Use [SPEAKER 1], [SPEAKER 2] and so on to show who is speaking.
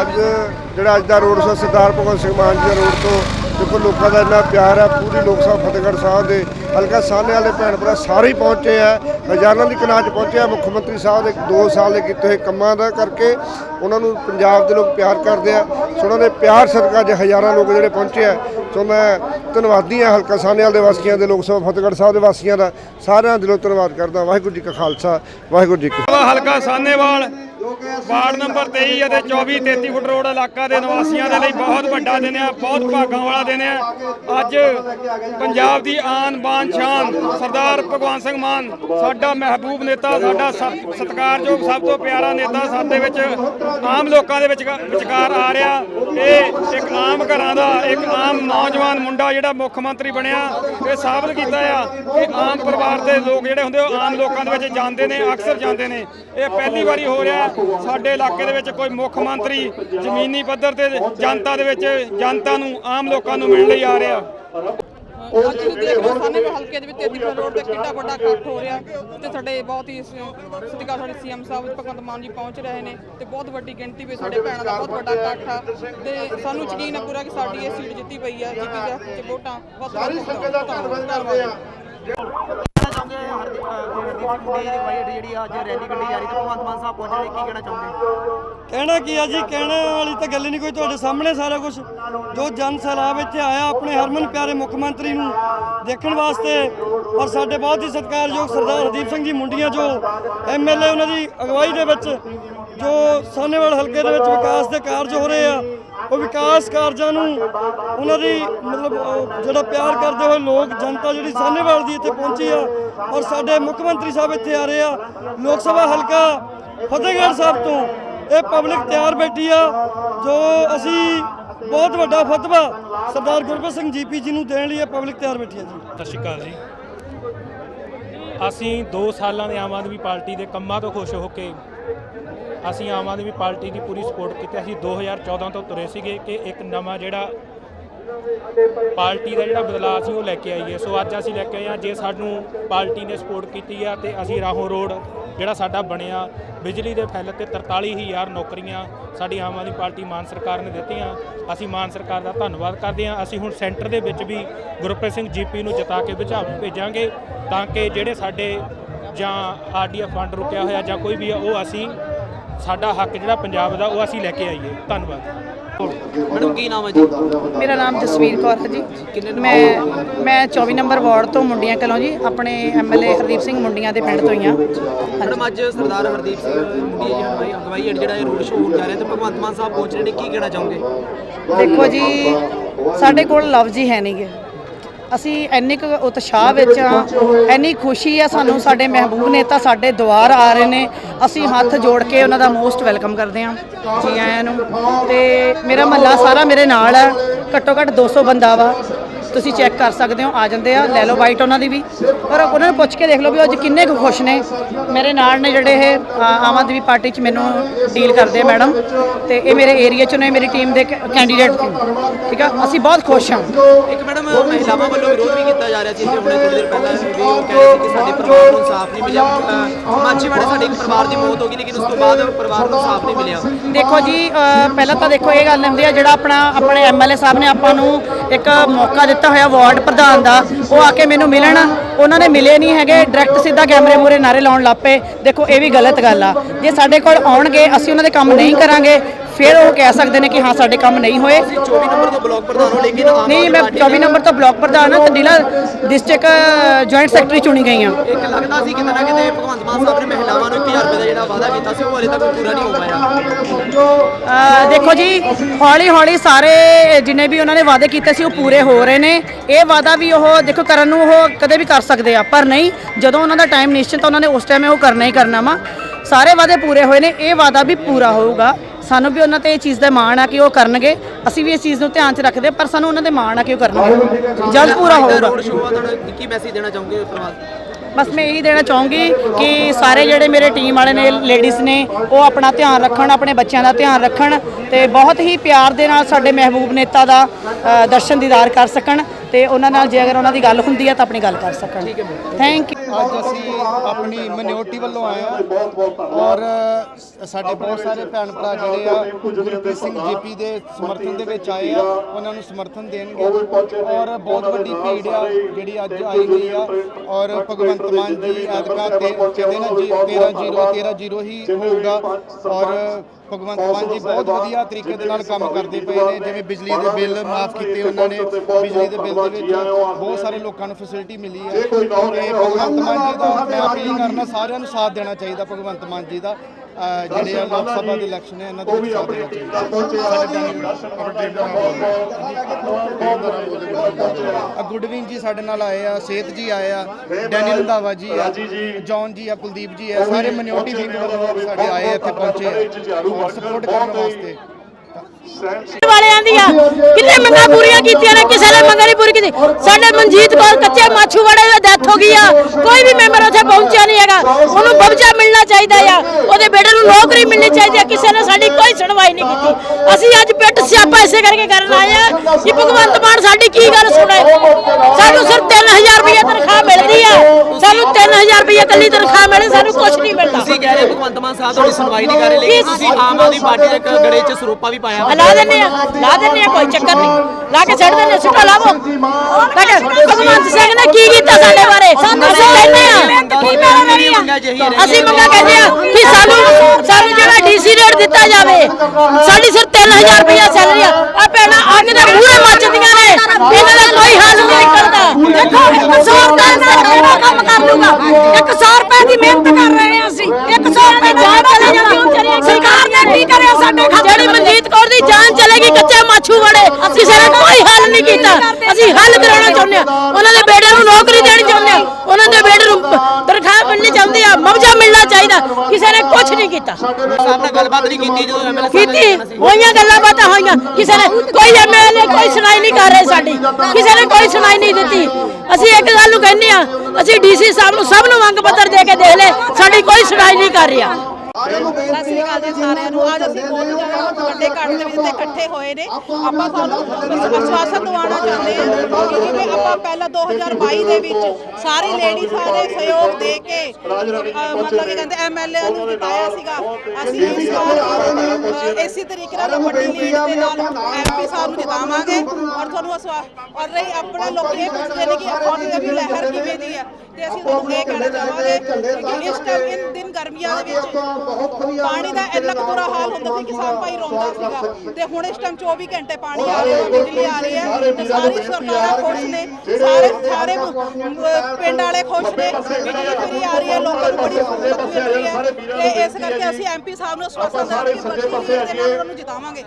[SPEAKER 1] ਅੱਜ ਜਿਹੜਾ ਅੱਜ ਦਾ ਰੋਡ ਸ਼ੋ ਸਰਦਾਰ ਭਗਵੰਤ ਸਿੰਘ ਮਾਨ ਜੀ ਦੇ ਰੋਡ ਤੋਂ ਦੇਖੋ ਲੋਕਾਂ ਦਾ ਇੰਨਾ ਪਿਆਰ ਹੈ, ਪੂਰੀ ਲੋਕ ਸਭਾ ਫਤਿਹਗੜ੍ਹ ਸਾਹਿਬ ਦੇ ਹਲਕਾ ਸਾਹਨੇ ਵਾਲੇ ਭੈਣ ਭਰਾ ਸਾਰੇ ਹੀ ਪਹੁੰਚੇ ਆ, ਹਜ਼ਾਰਾਂ ਦੀ ਕਨਾਚ ਪਹੁੰਚੇ ਆ, ਮੁੱਖ ਮੰਤਰੀ ਸਾਹਿਬ ਦੇ 2 ਸਾਲ ਦੇ ਕੀਤੇ ਹੋਏ ਕੰਮਾਂ ਦਾ ਕਰਕੇ ਉਹਨਾਂ ਨੂੰ ਪੰਜਾਬ ਦੇ ਲੋਕ ਪਿਆਰ ਕਰਦੇ ਆ, ਸੋ ਉਹਨਾਂ ਦੇ ਪਿਆਰ ਸਦਕਾ ਅੱਜ ਹਜ਼ਾਰਾਂ ਲੋਕ ਜਿਹੜੇ ਪਹੁੰਚੇ ਆ, ਸੋ ਮੈਂ ਧੰਨਵਾਦੀ ਆ ਹਲਕਾ ਸਾਹਨੇ ਵਾਲੇ ਵਾਸੀਆਂ ਦੇ, ਲੋਕ ਸਭਾ ਫਤਿਹਗੜ੍ਹ ਸਾਹਿਬ ਦੇ ਵਾਸੀਆਂ ਦਾ, ਸਾਰਿਆਂ ਦਿਲੋਂ ਧੰਨਵਾਦ ਕਰਦਾ, ਵਾਹਿਗੁਰੂ ਜੀ ਕਾ ਖਾਲਸਾ, ਵਾਹਿਗੁਰੂ ਜੀ ਕੀ
[SPEAKER 2] ਹਲਕਾ ਸਾਹਨੇਵਾਲ ਵਾਰਡ ਨੰਬਰ 23 ਅਤੇ 24 33 ਫੁੱਟ ਰੋਡ ਇਲਾਕਾ ਦੇ ਨਿਵਾਸੀਆਂ ਦੇ ਲਈ ਬਹੁਤ ਵੱਡਾ ਦਿਨ ਹੈ ਬਹੁਤ ਭਾਗਾਂ ਵਾਲਾ ਦਿਨ ਹੈ ਅੱਜ ਪੰਜਾਬ ਦੀ ਆਨ ਬਾਨ ਸ਼ਾਨ, ਸਰਦਾਰ ਭਗਵਾਨ ਸਿੰਘ ਮਾਨ, ਸਾਡਾ ਮਹਿਬੂਬ ਨੇਤਾ, ਸਾਡਾ ਸਤ- ਸਤਿਕਾਰਯੋਗ ਸਭ ਤੋਂ ਪਿਆਰਾ ਨੇਤਾ ਸਾਡੇ ਵਿੱਚ ਆਮ ਲੋਕਾਂ ਦੇ ਵਿੱਚ ਵਿਚਕਾਰ ਆ ਰਿਹਾ। ਇਹ ਇੱਕ ਆਮ ਘਰਾਂ ਦਾ, ਇੱਕ ਆਮ ਨੌਜਵਾਨ ਮੁੰਡਾ ਜਿਹੜਾ ਮੁੱਖ ਮੰਤਰੀ ਬਣਿਆ, ਇਹ ਸਾਬਤ ਕੀਤਾ ਆ ਕਿ ਆਮ ਪਰਿਵਾਰ ਦੇ ਲੋਕ ਜਿਹੜੇ ਹੁੰਦੇ ਉਹ ਆਮ ਲੋਕਾਂ ਦੇ ਵਿੱਚ ਜਾਂਦੇ ਨੇ, ਅਕਸਰ ਜਾਂਦੇ ਨੇ। ਇਹ ਪਹਿਲੀ ਵਾਰੀ ਹੋ ਰਿਹਾ। ਸਾਡੇ ਇਲਾਕੇ ਦੇ ਵਿੱਚ ਕੋਈ ਮੁੱਖ ਮੰਤਰੀ ਜ਼ਮੀਨੀ ਪੱਧਰ ਤੇ ਜਨਤਾ ਦੇ ਵਿੱਚ ਜਨਤਾ ਨੂੰ, ਆਮ ਲੋਕਾਂ ਨੂੰ ਮਿਲਣ ਲਈ ਆ ਰਿਹਾ।
[SPEAKER 3] ਅੱਜ ਤੁਸੀਂ ਦੇਖ ਰਹੇ ਸਾਨੇ ਵੀ ਹਲਕੇ ਦੇ ਵਿੱਚ 33 ਰੋਡ ਤੇ ਕਿੰਨਾ ਵੱਡਾ ਇਕੱਠ ਹੋ ਰਿਹਾ ਤੇ ਸਾਡੇ ਬਹੁਤ ਹੀ ਸਤਿਕਾਰ ਸਾਡੇ ਸੀਐਮ ਸਾਹਿਬ ਭਗਵੰਤ ਮਾਨ ਜੀ ਪਹੁੰਚ ਰਹੇ ਨੇ ਤੇ ਬਹੁਤ ਵੱਡੀ ਗਿਣਤੀ ਵਿੱਚ ਸਾਡੇ ਭੈਣਾਂ ਦਾ ਬਹੁਤ ਵੱਡਾ ਇਕੱਠ ਆ ਤੇ ਸਾਨੂੰ ਯਕੀਨ ਹੈ ਪੂਰਾ ਕਿ ਸਾਡੀ ਇਹ ਸੀਟ ਜਿੱਤੀ ਪਈ ਆ ਜਿੱਤੀ ਦੇ ਹੱਕ ਵੋਟਾਂ, ਬਹੁਤ ਬਹੁਤ ਧੰਨਵਾਦ।
[SPEAKER 4] ਚਾਹੁੰਦੇ ਹਰਦੀਪ ਹਰਦੀਪ ਸਿੰਘ ਦੀ ਵਾਈਟ ਜਿਹੜੀ ਅੱਜ ਰੈਲੀ ਕੱਢੀ ਜਾ ਰਹੀ ਤੇ ਭਗਵੰਤ ਮਾਨ ਸਾਹਿਬ ਪਹੁੰਚ ਰਹੇ ਕੀ ਕਹਿਣਾ ਚਾਹੁੰਦੇ
[SPEAKER 5] ਕਹਿਣਾ ਕੀ ਆ ਜੀ? ਕਹਿਣ ਵਾਲੀ ਤਾਂ ਗੱਲ ਨਹੀਂ ਕੋਈ ਤੁਹਾਡੇ ਸਾਹਮਣੇ ਸਾਰਾ ਕੁਝ ਜੋ ਜਨ ਸੈਲਾਬ ਇੱਥੇ ਆਇਆ ਆਪਣੇ ਹਰਮਨ ਪਿਆਰੇ ਮੁੱਖ ਮੰਤਰੀ ਨੂੰ ਦੇਖਣ ਵਾਸਤੇ ਔਰ ਸਾਡੇ ਬਹੁਤ ਹੀ ਸਤਿਕਾਰਯੋਗ ਸਰਦਾਰ ਹਰਦੀਪ ਸਿੰਘ ਜੀ ਮੁੰਡੀਆਂ ਜੋ ਐਮਐਲਏ ਉਹਨਾਂ ਦੀ ਅਗਵਾਈ ਦੇ ਵਿੱਚ, ਜੋ ਸਾਹਨੇਵਾਲ ਹਲਕੇ ਦੇ ਵਿੱਚ ਵਿਕਾਸ ਦੇ ਕਾਰਜ ਹੋ ਰਹੇ ਆ ਉਹ ਵਿਕਾਸ ਕਾਰਜਾਂ ਨੂੰ ਉਹਨਾਂ ਦੀ ਮਤਲਬ ਜਿਹੜਾ ਪਿਆਰ ਕਰਦੇ ਹੋਏ ਲੋਕ, ਜਨਤਾ ਜਿਹੜੀ ਸਾਹਨੇਵਾਲ ਦੀ ਇੱਥੇ ਪਹੁੰਚੀ ਆ ਔਰ ਸਾਡੇ ਮੁੱਖ ਮੰਤਰੀ ਸਾਹਿਬ ਇੱਥੇ ਆ ਰਹੇ ਆ, ਲੋਕ ਸਭਾ ਹਲਕਾ ਫਤਿਹਗੜ੍ਹ ਸਾਹਿਬ ਤੋਂ ਇਹ ਪਬਲਿਕ ਤਿਆਰ ਬੈਠੀ ਆ, ਜੋ ਅਸੀਂ ਬਹੁਤ ਵੱਡਾ ਫਤਵਾ ਸਰਦਾਰ ਗੁਰਬਖਸ਼ ਸਿੰਘ ਜੀਪੀ ਜੀ ਨੂੰ ਦੇਣ ਲਈ ਇਹ ਪਬਲਿਕ ਤਿਆਰ ਬੈਠੀ ਆ ਜੀ।
[SPEAKER 6] ਸਤਿ ਸ਼੍ਰੀ ਅਕਾਲ ਜੀ। ਅਸੀਂ 2 ਸਾਲਾਂ ਦੇ ਆਮ ਆਦਮੀ ਪਾਰਟੀ ਦੇ ਕੰਮਾਂ ਤੋਂ ਖੁਸ਼ ਹੋ ਕੇ ਅਸੀਂ ਆਮ ਆਦਮੀ ਪਾਰਟੀ ਦੀ ਪੂਰੀ ਸਪੋਰਟ ਕੀਤੀ। ਅਸੀਂ 2014 ਤੋਂ ਤੁਰੇ ਸੀਗੇ ਕਿ ਇੱਕ ਨਵਾਂ ਜਿਹੜਾ ਪਾਰਟੀ ਦਾ ਜਿਹੜਾ ਬਦਲਾਅ ਸੀ ਉਹ ਲੈ ਕੇ ਆਈਏ। ਸੋ ਅੱਜ ਅਸੀਂ ਲੈ ਕੇ ਆਏ ਹਾਂ। ਜੇ ਸਾਨੂੰ ਪਾਰਟੀ ਨੇ ਸਪੋਰਟ ਕੀਤੀ ਆ ਤੇ ਅਸੀਂ ਰਾਹੋਂ ਰੋਡ ਜਿਹੜਾ ਸਾਡਾ ਬਣਿਆ, ਬਿਜਲੀ ਦੇ ਫੈਲ ਤੇ 43000 ਨੌਕਰੀਆਂ ਸਾਡੀ ਆਮ ਆਦਮੀ ਪਾਰਟੀ ਮਾਨ ਸਰਕਾਰ ਨੇ ਦਿੱਤੀਆਂ। ਅਸੀਂ ਮਾਨ ਸਰਕਾਰ ਦਾ ਧੰਨਵਾਦ ਕਰਦੇ ਹਾਂ। ਅਸੀਂ ਹੁਣ ਸੈਂਟਰ ਦੇ ਵਿੱਚ ਵੀ ਗੁਰਪ੍ਰੀਤ ਸਿੰਘ ਜੀਪੀ ਨੂੰ ਜਿਤਾ ਕੇ ਵਿਚਾਰ ਭੇਜਾਂਗੇ ਤਾਂ ਕਿ ਜਿਹੜੇ ਸਾਡੇ ਜਾਂ ਆਰਡੀਐਫ ਫੰਡ ਰੁਕਿਆ ਹੋਇਆ ਜਾਂ ਕੋਈ ਵੀ ਆ, ਉਹ ਅਸੀਂ ਸਾਡਾ ਹੱਕ ਜਿਹੜਾ ਪੰਜਾਬ ਦਾ, ਉਹ ਅਸੀਂ ਲੈ ਕੇ ਆਈਏ। ਧੰਨਵਾਦ।
[SPEAKER 4] ਮੈਡਮ ਕੀ ਨਾਮ ਹੈ ਜੀ?
[SPEAKER 3] ਮੇਰਾ ਨਾਮ ਜਸਵੀਰ ਕੌਰ ਹੈ ਜੀ। ਮੈਂ ਮੈਂ 24 ਨੰਬਰ ਵਾਰਡ ਤੋਂ ਮੁੰਡੀਆਂ ਕਲੋਂ ਜੀ ਆਪਣੇ ਐਮਐਲਏ ਹਰਦੀਪ ਸਿੰਘ ਮੁੰਡੀਆਂ ਦੇ ਪਿੰਡ ਤੋਂ ਹੀ ਆ
[SPEAKER 4] ਮੈਡਮ ਅੱਜ ਸਰਦਾਰ ਹਰਦੀਪ ਸਿੰਘ ਮੁੰਡੀ ਜੀ ਅਗਵਾਈ ਹੇਠ ਜਿਹੜਾ ਇਹ ਰੋਡ ਸ਼ੋਅ ਹੋਣ ਜਾ ਰਿਹਾ ਤੇ ਭਗਵੰਤ ਮਾਨ ਸਾਹਿਬ ਪਹੁੰਚ ਰਹੇ ਨੇ ਕੀ ਕਹਿਣਾ ਚਾਹੋਗੇ?
[SPEAKER 3] ਦੇਖੋ ਜੀ ਸਾਡੇ ਕੋਲ ਲਫ਼ਜ਼ ਹੀ ਹੈ ਨਹੀਂਗੇ ਅਸੀਂ ਇੰਨੇ ਕੁ ਉਤਸ਼ਾਹ ਵਿੱਚ ਆ ਇੰਨੀ ਖੁਸ਼ੀ ਆ ਸਾਨੂੰ ਸਾਡੇ ਮਹਿਬੂਬ ਨੇਤਾ ਸਾਡੇ ਦੁਆਰ ਆ ਰਹੇ ਨੇ। ਅਸੀਂ ਹੱਥ ਜੋੜ ਕੇ ਉਹਨਾਂ ਦਾ ਮੋਸਟ ਵੈਲਕਮ ਕਰਦੇ ਹਾਂ ਜੀ ਆਇਆਂ ਨੂੰ। ਤੇ ਮੇਰਾ ਮਹੱਲਾ ਸਾਰਾ ਮੇਰੇ ਨਾਲ ਆ। ਘੱਟੋ ਘੱਟ 200 ਬੰਦਾ ਵਾ। ਤੁਸੀਂ ਚੈੱਕ ਕਰ ਸਕਦੇ ਹੋ ਆ ਜਾਂਦੇ ਆ ਲੈ ਲਓ ਬਾਈਟ ਉਹਨਾਂ ਦੀ ਵੀ। ਪਰ ਉਹਨਾਂ ਨੂੰ ਪੁੱਛ ਕੇ ਦੇਖ ਲਓ ਵੀ ਅੱਜ ਕਿੰਨੇ ਕੁ ਖੁਸ਼ ਨੇ। ਮੇਰੇ ਨਾਲ ਨੇ ਜਿਹੜੇ ਇਹ ਆਮ ਆਦਮੀ ਪਾਰਟੀ 'ਚ ਮੈਨੂੰ ਡੀਲ ਕਰਦੇ ਆ ਮੈਡਮ। ਤੇ ਇਹ ਮੇਰੇ ਏਰੀਆ 'ਚ ਨੇ ਮੇਰੀ ਟੀਮ ਦੇ ਕੈਂਡੀਡੇਟ ਠੀਕ ਆ? ਅਸੀਂ ਬਹੁਤ ਖੁਸ਼ ਹਾਂ।
[SPEAKER 4] ਇੱਕ ਮੈਡਮ ਮਹਿਲਾਵਾਂ ਵੱਲੋਂ ਵਿਰੋਧ ਵੀ ਕੀਤਾ ਜਾ ਰਿਹਾ ਸੀ ਇੱਥੇ ਹੁਣੇ ਥੋੜੀ ਦੇਰ ਪਹਿਲਾਂ ਵੀ ਉਹ ਕਹਿ ਰਹੇ ਸੀ ਕਿ ਸਾਡੇ ਪਰਿਵਾਰ ਨੂੰ ਇਨਸਾਫ ਨਹੀਂ ਮਿਲਿਆ। ਅਹ ਮਾਛੀਵਾੜੇ ਸਾਡੇ ਇੱਕ ਪਰਿਵਾਰ ਦੀ ਮੌਤ ਹੋ ਗਈ ਲੇਕਿਨ ਉਸ ਤੋਂ ਬਾਅਦ ਪਰਿਵਾਰ ਨੂੰ ਇਨਸਾਫ ਨਹੀਂ ਮਿਲਿਆ।
[SPEAKER 3] ਦੇਖੋ ਜੀ ਪਹਿਲਾਂ ਤਾਂ ਦੇਖੋ ਇਹ ਗੱਲ ਹੁੰਦੀ ਆ ਜਿਹੜਾ ਆਪਣਾ ਆਪਣੇ ਐਮਐਲਏ ਸਾਹਿਬ ਨੇ ਆਪਾਂ ਨੂੰ ਇੱਕ ਮੌਕਾ ਦਿੱਤਾ ਹੋਇਆ ਵਾਰਡ ਪ੍ਰਧਾਨ ਦਾ, ਉਹ ਆ ਕੇ ਮੈਨੂੰ ਮਿਲਣ। ਉਹਨਾਂ ਨੇ ਮਿਲੇ ਨਹੀਂ ਹੈਗੇ ਡਾਇਰੈਕਟ ਸਿੱਧਾ ਕੈਮਰੇ ਮੂਰੇ ਨਾਰੇ ਲਾਉਣ ਲੱਪੇ ਦੇਖੋ, ਇਹ ਵੀ ਗਲਤ ਗੱਲ ਆ। ਜੇ ਸਾਡੇ ਕੋਲ ਆਉਣਗੇ, ਅਸੀਂ ਉਹਨਾਂ ਦੇ ਕੰਮ ਨਹੀਂ ਕਰਾਂਗੇ। ਫਿਰ ਉਹ ਕਹਿ ਸਕਦੇ ਨੇ ਕਿ ਹਾਂ ਸਾਡੇ ਕੰਮ ਨਹੀਂ ਹੋਏ।
[SPEAKER 4] 24 ਨੰਬਰ ਤੋਂ ਬਲਾਕ ਪ੍ਰਧਾਨ ਹੋ ਲੇਕਿਨ ਆਮ
[SPEAKER 3] ਨਹੀਂ ਮੈਂ
[SPEAKER 4] ਆਦਮੀ
[SPEAKER 3] 24 ਨੰਬਰ ਤੋਂ ਬਲਾਕ ਪ੍ਰਧਾਨ ਹਾਂ ਤੇ ਜ਼ਿਲ੍ਹਾ ਡਿਸਟ੍ਰਿਕਟ ਜੁਆਇੰਟ ਸੈਕਟਰੀ ਚੁਣੀ ਗਈ ਹਾਂ।
[SPEAKER 4] ਇੱਕ ਲੱਗਦਾ ਸੀ ਕਿਤੇ ਨਾ ਕਿਤੇ ਭਗਵੰਤ ਮਾਨ ਸਾਹਿਬ ਨੇ ਮਹਿਲਾਵਾਂ ਨੂੰ 1000 ਰੁਪਏ ਦਾ ਜਿਹੜਾ ਵਾਅਦਾ ਕੀਤਾ ਸੀ ਉਹ ਹਲੇ ਤੱਕ ਪੂਰਾ ਨਹੀਂ ਹੋ ਪਾਇਆ।
[SPEAKER 3] ਦੇਖੋ ਜੀ ਹੌਲੀ ਹੌਲੀ ਸਾਰੇ ਜਿੰਨੇ ਵੀ ਉਹਨਾਂ ਨੇ ਵਾਅਦੇ ਕੀਤੇ ਸੀ ਉਹ ਪੂਰੇ ਹੋ ਰਹੇ ਨੇ। ਇਹ ਵਾਅਦਾ ਵੀ ਉਹ ਦੇਖੋ ਕਰਨ ਨੂੰ ਉਹ ਕਦੇ ਵੀ ਕਰ ਸਕਦੇ ਆ ਪਰ ਨਹੀਂ ਜਦੋਂ ਉਹਨਾਂ ਦਾ ਟਾਈਮ ਨਿਸ਼ਚਿਤ ਉਹਨਾਂ ਨੇ ਉਸ ਟਾਈਮ ਉਹ ਕਰਨਾ ਹੀ ਕਰਨਾ ਵਾ। ਸਾਰੇ ਵਾਅਦੇ ਪੂਰੇ ਹੋਏ ਨੇ ਇਹ ਵਾਅਦਾ ਵੀ ਪੂਰਾ ਹੋਊਗਾ। ਸਾਨੂੰ ਵੀ ਉਹਨਾਂ ਤੇ ਇਹ ਚੀਜ਼ ਦਾ ਮਾਣ ਆ ਕਿ ਉਹ ਕਰਨਗੇ। ਅਸੀਂ ਵੀ ਇਸ ਚੀਜ਼ ਨੂੰ ਧਿਆਨ 'ਚ ਰੱਖਦੇ ਪਰ ਸਾਨੂੰ ਉਹਨਾਂ ਦੇ ਮਾਣ ਆ ਕਿ ਉਹ ਕਰਨਗੇ। ਜਲਦ ਪੂਰਾ ਹੋਊਗਾ।
[SPEAKER 4] ਰੋਡ ਸ਼ੋਅ ਆ ਤੁਹਾਨੂੰ ਕੀ ਮੈਸੇਜ ਦੇਣਾ ਚਾਹੋਗੇ ਪਰਿਵਾਰ
[SPEAKER 3] ਬਸ ਮੈਂ ਇਹੀ ਦੇਣਾ ਚਾਹੂੰਗੀ ਕਿ ਸਾਰੇ ਜਿਹੜੇ ਮੇਰੇ ਟੀਮ ਵਾਲੇ ਨੇ ਲੇਡੀਜ਼ ਨੇ ਉਹ ਆਪਣਾ ਧਿਆਨ ਰੱਖਣ ਆਪਣੇ ਬੱਚਿਆਂ ਦਾ ਧਿਆਨ ਰੱਖਣ ਤੇ ਬਹੁਤ ਹੀ ਪਿਆਰ ਦੇ ਨਾਲ ਸਾਡੇ ਮਹਿਬੂਬ ਨੇਤਾ ਦਾ ਦਰਸ਼ਨ ਦੀਦਾਰ ਕਰ ਸਕਣ ਤੇ ਉਹਨਾਂ ਨਾਲ ਜੇ ਅਗਰ ਉਹਨਾਂ ਦੀ ਗੱਲ ਹੁੰਦੀ ਹੈ ਤਾਂ ਆਪਣੀ ਗੱਲ ਕਰ ਸਕਣ। ਥੈਂਕ ਯੂ
[SPEAKER 7] ਅੱਜ ਅਸੀਂ ਆਪਣੀ ਮਿਨੋਰਟੀ ਵੱਲੋਂ ਆਏ ਆ ਔਰ ਸਾਡੇ ਬਹੁਤ ਸਾਰੇ ਭੈਣ ਭਰਾ ਜਿਹੜੇ ਆ, ਗੁਰਪ੍ਰੀਤ ਸਿੰਘ ਜੀਪੀ ਦੇ ਸਮਰਥਨ ਦੇ ਵਿੱਚ ਆਏ ਆ, ਉਹਨਾਂ ਨੂੰ ਸਮਰਥਨ ਦੇਣਗੇ। ਔਰ ਬਹੁਤ ਵੱਡੀ ਭੀੜ ਆ ਜਿਹੜੀ ਅੱਜ ਆਈ ਹੋਈ ਆ। ਔਰ ਭਗਵੰਤ ਮਾਨ ਜੀ, ਐਤਕਾਂ ਤੇ ਕਹਿੰਦੇ ਨਾ ਜੀ 13 0 13 0 ਹੀ ਹੋਊਗਾ। ਔਰ ਭਗਵੰਤ ਮਾਨ ਜੀ ਬਹੁਤ ਵਧੀਆ ਤਰੀਕੇ ਦੇ ਨਾਲ ਕੰਮ ਕਰਦੇ ਪਏ ਨੇ ਜਿਵੇਂ ਬਿਜਲੀ ਦੇ ਬਿੱਲ ਮਾਫ ਕੀਤੇ ਉਹਨਾਂ ਨੇ ਬਿਜਲੀ ਦੇ ਬਿੱਲ ਦੇ ਵਿੱਚ ਬਹੁਤ ਸਾਰੇ ਲੋਕਾਂ ਨੂੰ ਫੈਸਿਲਿਟੀ ਮਿਲੀ ਹੈ। ਭਗਵੰਤ ਮਾਨ ਜੀ ਦਾ ਮੈਂ ਅਪੀਲ ਕਰਨਾ ਸਾਰਿਆਂ ਨੂੰ ਸਾਥ ਦੇਣਾ ਚਾਹੀਦਾ ਭਗਵੰਤ ਮਾਨ ਜੀ ਦਾ। ਜਿਹੜੇ ਆ ਲੋਕ ਸਭਾ ਦੇ ਇਲੈਕਸ਼ਨ ਹੈ ਇਹਨਾਂ ਦੇ ਵਿੱਚ ਸਾਥ ਦੇਣਾ ਚਾਹੀਦਾ ਗੁੱਡਵਿੰਗ ਜੀ ਸਾਡੇ ਨਾਲ ਆਏ ਆ ਸੇਤ ਜੀ ਆਏ ਆ ਡੈਨੀਅਲ ਰੰਧਾਵਾ ਜੀ ਆ ਜੌਨ ਜੀ ਆ ਕੁਲਦੀਪ ਜੀ ਆ ਸਾਰੇ ਮਿਨੋਰਟੀ ਵੱਲੋਂ ਸਾਡੇ ਆਏ ਆ, ਇੱਥੇ ਪਹੁੰਚੇ ਆ। ਸਪੋਰਟ ਕਰਨ ਵਾਸਤੇ।
[SPEAKER 8] ਵਾਲਿਆਂ ਦੀਆਂ। ਕਿੰਨੇ ਮੰਗਾਂ ਪੂਰੀਆਂ ਕੀਤੀਆਂ ਨੇ ਕਿਸੇ ਨੇ ਮੰਗਾਂ ਨਹੀਂ ਪੂਰੀ ਕੀਤੀ। ਸਾਡੇ ਮਨਜੀਤ ਕੌਰ ਕੱਚੇ ਮਾਛੂ ਵਾਲੇ ਦਾ ਡੈਥ ਹੋ ਗਈ ਆ। ਕੋਈ ਵੀ ਮੈਂਬਰ ਉੱਥੇ ਪਹੁੰਚਿਆ ਨਹੀਂ ਹੈਗਾ। ਉਹਨੂੰ ਬਵਜਾ ਮਿਲਣਾ ਚਾਹੀਦਾ ਆ। ਉਹਦੇ ਬੇਟੇ ਨੂੰ ਨੌਕਰੀ ਮਿਲਣੀ ਚਾਹੀਦੀ ਆ। ਕਿਸੇ ਨੇ ਸਾਡੀ ਕੋਈ ਸੁਣਵਾਈ ਨਹੀਂ ਕੀਤੀ। ਅਸੀਂ ਅੱਜ ਪਿੱਟ ਸਿਆਪਾ ਇਸੇ ਕਰਕੇ ਕਰਨ ਆਏ ਆ ਕਿ ਭਗਵੰਤ ਮਾਨ ਸਾਡੀ ਕੀ ਗੱਲ ਸੁਣੇ? ਸਾਨੂੰ ਸਿਰਫ 3000 ਰੁਪਏ ਤਨਖਾਹ ਮਿਲਦੀ ਆ। ਸਾਨੂੰ 3000 ਰੁਪਏ ਕੱਲੀ ਤਨਖਾਹ ਮਿਲੇ ਸਾਨੂੰ ਕੁਝ ਨਹੀਂ ਮਿਲਦਾ।
[SPEAKER 4] ਤੁਸੀਂ ਕਹਿ ਰਹੇ ਭਗਵੰਤ ਮਾਨ ਸਾਹਿਬ ਤੁਹਾਡੀ ਸੁਣਵਾਈ ਨਹੀਂ ਕਰ ਰਹੇ ਲੇਕਿਨ ਤੁਸੀਂ ਆਮ ਆਦਮੀ ਪਾਰਟੀ ਦੇ ਗੜੇ 'ਚ ਸਰੂਪਾ ਵੀ ਪਾਇਆ।
[SPEAKER 8] ਲਾ ਦਿੰਦੇ ਆ ਲਾ ਦਿੰਦੇ ਆ ਕੋਈ ਚੱਕਰ ਨਹੀਂ। ਲਾ ਕੇ ਛੱਡ ਆ, ਸਿੱਟਾ ਲਾਵੋ। ਬਟ ਭਗਵੰਤ ਸਿੰਘ ਨੇ ਕੀ ਕੀਤਾ ਸਾਡੇ ਬਾਰੇ? ਅਸੀਂ ਕਹਿੰਦੇ ਆ ਅਸੀਂ ਮੰਗਾ ਕਹਿੰਦੇ ਆ ਕਿ ਸਾਨੂੰ ਸਾਨੂੰ ਜਿਹੜਾ ਡੀਸੀ ਰੇਟ ਦਿੱਤਾ ਜਾਵੇ ਸਾਡੀ ਸਿਰ 3000 ਰੁਪਇਆ ਸੈਲਰੀ ਆ। ਆ ਭੈਣਾਂ ਅੱਗ ਦੇ ਮੂਹਰੇ ਮੱਚਦੀਆਂ ਨੇ। ਕਿਸੇ ਨੇ ਕੋਈ ਹੱਲ ਨਹੀਂ ਕੀਤਾ। ਅਸੀਂ। ਹੱਲ ਕਰਾਉਣਾ ਚਾਹੁੰਦੇ ਆ ਉਹਨਾਂ ਦੇ ਬੇਟੇ ਨੂੰ ਨੌਕਰੀ ਦੇਣੀ ਚਾਹੁੰਦੇ ਆ ਉਹਨਾਂ ਦੇ ਬੇਟੇ ਨੂੰ ਤਨਖਾਹ ਮਿਲਣੀ ਚਾਹੁੰਦੀ ਆ। ਮੁਆਵਜ਼ਾ ਮਿਲਣਾ ਚਾਹੀਦਾ। ਕਿਸੇ ਨੇ ਕੁਝ ਨਹੀਂ ਕੀਤਾ।
[SPEAKER 4] ਸਾਹਿਬ ਨਾਲ ਗੱਲਬਾਤ ਨਹੀਂ ਕੀਤੀ ਜਦੋਂ ਐਮਐਲਏ
[SPEAKER 8] ਕੀਤੀ। ਹੋਈਆਂ ਗੱਲਾਂ ਬਾਤਾਂ ਹੋਈਆਂ। ਕਿਸੇ ਨੇ ਕੋਈ ਐਮਐਲਏ ਕੋਈ ਸੁਣਾਈ ਨਹੀਂ ਕਰ ਰਹੇ ਸਾਡੀ। ਕਿਸੇ ਨੇ ਕੋਈ ਸੁਣਾਈ ਨਹੀਂ ਦਿੱਤੀ। ਅਸੀਂ ਇੱਕ ਗੱਲ ਨੂੰ ਕਹਿੰਦੇ ਆ ਅਸੀਂ ਡੀਸੀ ਸਾਹਿਬ ਨੂੰ ਸਭ ਨੂੰ ਮੰਗ ਪੱਤਰ ਦੇ ਕੇ ਦੇਖ ਲੈ ਸਾਡੀ ਕੋਈ ਸੁਣਾਈ ਨਹੀਂ ਕਰ ਰਿਹਾ।
[SPEAKER 9] ਸਤਿ ਸ੍ਰੀ ਅਕਾਲ ਜੀ ਸਾਰਿਆਂ ਨੂੰ। ਅੱਜ ਅਸੀਂ ਬਹੁਤ ਜ਼ਿਆਦਾ ਵੱਡੇ ਘਾਟ ਦੇ ਵਿੱਚ ਇਕੱਠੇ ਹੋਏ ਨੇ। ਆਪਾਂ ਸਾਨੂੰ ਵਿਸ਼ਵਾਸਨ ਦਿਵਾਉਣਾ ਚਾਹੁੰਦੇ ਹਾਂ ਕਿ ਜਿਵੇਂ ਆਪਾਂ ਪਹਿਲਾਂ 2022 ਦੇ ਵਿੱਚ ਸਾਰੀ ਲੇਡੀ ਸਾਰੇ ਸਹਿਯੋਗ ਦੇ ਕੇ ਮਤਲਬ ਕਿ ਕਹਿੰਦੇ ਐਮਐਲਏ ਨੂੰ ਜਿਤਾਇਆ ਸੀਗਾ ਅਸੀਂ ਇਸ ਵਾਰ ਇਸੇ ਤਰੀਕੇ ਨਾਲ ਵੱਡੀ ਲੀਡ ਦੇ ਨਾਲ ਐਮਪੀ ਸਾਹਿਬ ਨੂੰ ਜਿਤਾਵਾਂਗੇ ਔਰ ਤੁਹਾਨੂੰ ਅਸਵਾ ਔਰ ਰਹੀ ਆਪਣੇ ਲੋਕ ਇਹ ਪੁੱਛਦੇ ਨੇ ਕਿ ਅਕਾਊਂਟ ਦੀ ਲਹਿਰ ਕਿਵੇਂ ਦੀ ਹੈ ਤੇ ਅਸੀਂ ਤੁਹਾਨੂੰ ਇਹ ਕਹਿਣਾ ਚਾਹਾਂਗੇ ਕਿ ਇਸ ਟਾਈਮ ਇਨ ਦਿਨ ਗਰਮੀਆਂ ਦੇ ਵਿੱਚ ਪਾਣੀ ਦਾ ਇੰਨਾ ਕੁ ਬੁਰਾ ਹਾਲ ਹੁੰਦਾ ਸੀ ਕਿਸਾਨ ਭਾਈ ਰੋਂਦਾ ਸੀਗਾ। ਤੇ ਹੁਣ ਇਸ ਟਾਈਮ 24 ਘੰਟੇ ਪਾਣੀ ਆ ਰਿਹਾ ਬਿਜਲੀ ਆ ਰਹੀ ਹੈ ਤੇ ਸਾਰੀ ਸਰਕਾਰਾਂ ਖੁਸ਼ ਨੇ ਸਾਰੇ ਸਾਰੇ ਪਿੰਡ ਵਾਲੇ ਖੁਸ਼ ਨੇ ਬਿਜਲੀ ਫਰੀ ਆ ਰਹੀ ਹੈ ਲੋਕਾਂ ਨੂੰ ਬੜੀ ਸਹੂਲਤ ਮਿਲ ਰਹੀ ਹੈ। ਤੇ ਇਸ ਕਰਕੇ ਅਸੀਂ ਐਮਪੀ ਸਾਹਿਬ ਨੂੰ ਸਵਾਸਨ ਦੇ ਨੂੰ ਜਿਤਾਵਾਂਗੇ।